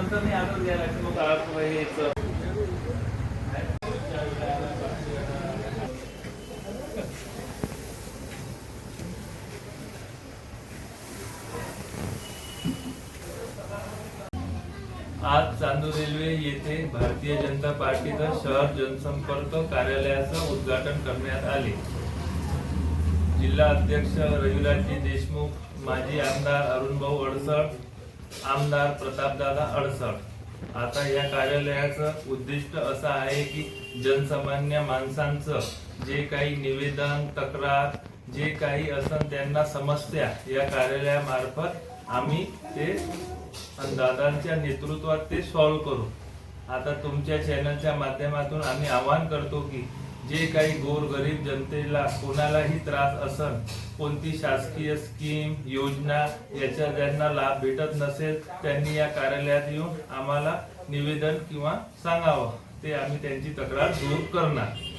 नंतर नाही द्यायला मग आज चांदूर रेल्वे येथे भारतीय जनता पार्टीचं शहर जनसंपर्क कार्यालयाचं उद्घाटन करण्यात आले. जिल्हा अध्यक्ष रविराजजी देशमुख माजी आमदार अरुणभाऊ अडसळ आमदार प्रतापदादा अडसळ. आता या कार्यालयाचं उद्दिष्ट असं आहे की जनसामान्य माणसांचं जे काही निवेदन तक्रार जे काही असन त्यांना समस्या या कार्यालयामार्फत आम्ही ते दादांच्या नेतृत्वात ते सॉल्व्ह करू. आता तुमच्या चॅनलच्या माध्यमातून आम्ही आवाहन करतो की जे काही गोरगरीब जनतेला कोणालाही त्रास असन कोणती शासकीय स्कीम योजना याचा ज्यांना लाभ भेटत नसेल त्यांनी या कार्यालयात येऊन आम्हाला निवेदन किंवा सांगावं. ते आम्ही त्यांची तक्रार दूर करणार.